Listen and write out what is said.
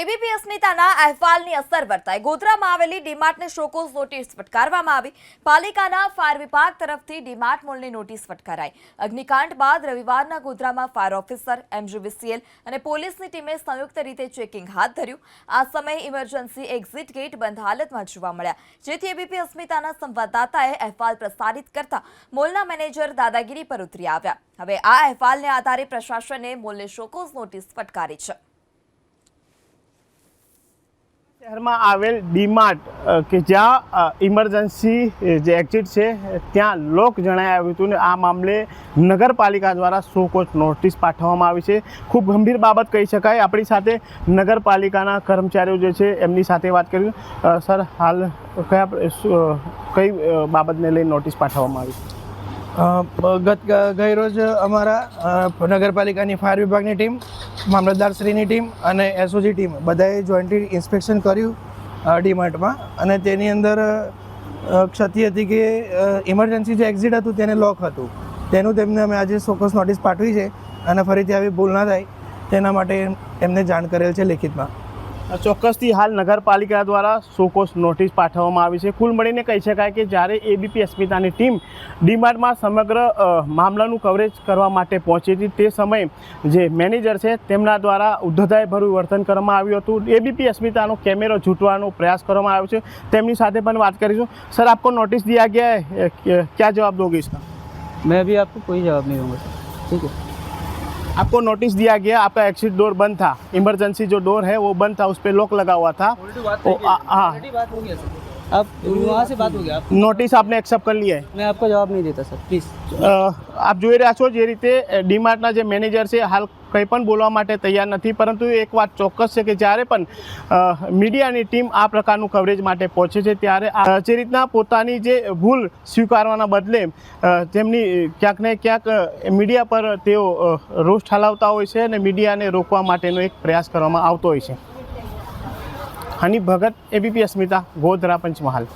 ABP અસ્મિતાના અહેવાલની અસર વર્તાય ગોધરામાં આવેલી ડીમાર્ટને શોકોઝ નોટિસ ફટકારવામાં આવી. પાલિકાના ફાયર વિભાગ તરફથી ડીમાર્ટ મોલની નોટિસ ફટકારાઈ. અગ્નિકાંડ બાદ રવિવારના ગોધરામાં ફાયર ઓફિસર એમજીવીસીએલ અને પોલીસની ટીમે સંયુક્ત રીતે ચેકિંગ હાથ ધર્યું. આ સમયે ઇમરજન્સી એક્ઝિટ ગેટ બંધ હાલતમાં જોવા મળ્યા. જેથી એબીપી અસ્મિતાના સંવાદદાતાએ અહેવાલ પ્રસારિત કરતા મોલના મેનેજર દાદાગીરી પર ઉતરી આવ્યા. હવે આ અહેવાલને આધારે પ્રશાસને મોલને શોકોઝ નોટિસ ફટકારી છે. શહેરમાં આવેલ ડીમાર્ટ કે જ્યાં ઇમરજન્સી જે એક્ઝિટ છે ત્યાં લોક જણાઈ આવ્યું હતું ને આ મામલે નગરપાલિકા દ્વારા શોકોચ નોટિસ પાઠવવામાં આવી છે. ખૂબ ગંભીર બાબત કહી શકાય. આપણી સાથે નગરપાલિકાના કર્મચારીઓ જે છે એમની સાથે વાત કરી. સર હાલ કયા કઈ બાબતને લઈ નોટિસ પાઠવવામાં આવી? અ, ગત ગઈ ગઈરોજ અમારા નગરપાલિકાની ફાયર વિભાગની ટીમ, મામલતદારશ્રીની ટીમ અને એસઓજી ટીમ બધાએ જોઈન્ટલી ઇન્સ્પેક્શન કર્યું ડીમાર્ટમાં. અને તેની અંદર ક્ષતિ હતી કે ઇમરજન્સી જે એક્ઝિટ હતું તેને લોક હતું. તેનું તેમને અમે આજે ચોક્કસ નોટિસ પાઠવી છે અને ફરીથી આવી ભૂલ ના થાય તેના માટે એમને જાણ કરેલ છે લેખિતમાં. ચોક્કસથી હાલ નગરપાલિકા દ્વારા શોકોસ નોટિસ પાઠવવામાં આવી છે કુલ મળીને કહી શકાય કે જ્યારે એબીપી અસ્મિતાની ટીમ ડીમાર્ટમાં સમગ્ર અ, મામલાનું કવરેજ કરવા માટે પહોંચી હતી તે સમયે જે મેનેજર છે તેમના દ્વારા ઉદ્ધતાઈભર્યું વર્તન કરવામાં આવ્યું હતું એબીપી અસ્મિતાનો કેમેરો છૂટવાનો પ્રયાસ કરવામાં આવ્યો છે તેમની સાથે પણ વાત કરીશું સર આપકો નોટિસ દિયા ગયા है क्या जवाब दोगे इसका मैं अभी आपको कोई जवाब नहीं दूंगा सर ठीक है आपको नोटिस दिया गया आपका एग्जिट डोर बंद था इमरजेंसी जो डोर है वो बंद था उस पर लॉक लगा हुआ था ओ, आ- हाँ बात हो गया सर आप वहाँ से बात हो गया आप नोटिस आपने एक्सेप्ट कर लिया है मैं आपको जवाब नहीं देता सर प्लीज़ અ, આપ જોઈ રહ્યા છો જે રીતે ડીમાર્ટના જે મેનેજર છે હાલ કંઈ પણ બોલવા માટે તૈયાર નથી પરંતુ એક વાત ચોક્કસ છે કે જ્યારે પણ અ, મીડિયાની ટીમ આ પ્રકારનું કવરેજ માટે પહોંચે છે ત્યારે આ જે રીતના પોતાની જે ભૂલ સ્વીકારવાના બદલે અ, તેમની ક્યાંક ને ક્યાંક અ, મીડિયા પર તેઓ અ, રોષ ઠાલવતા હોય છે અને મીડિયાને રોકવા માટેનો એક પ્રયાસ કરવામાં આવતો હોય છે હની ભગત એબીપી અસ્મિતા ગોધરા પંચમહાલ.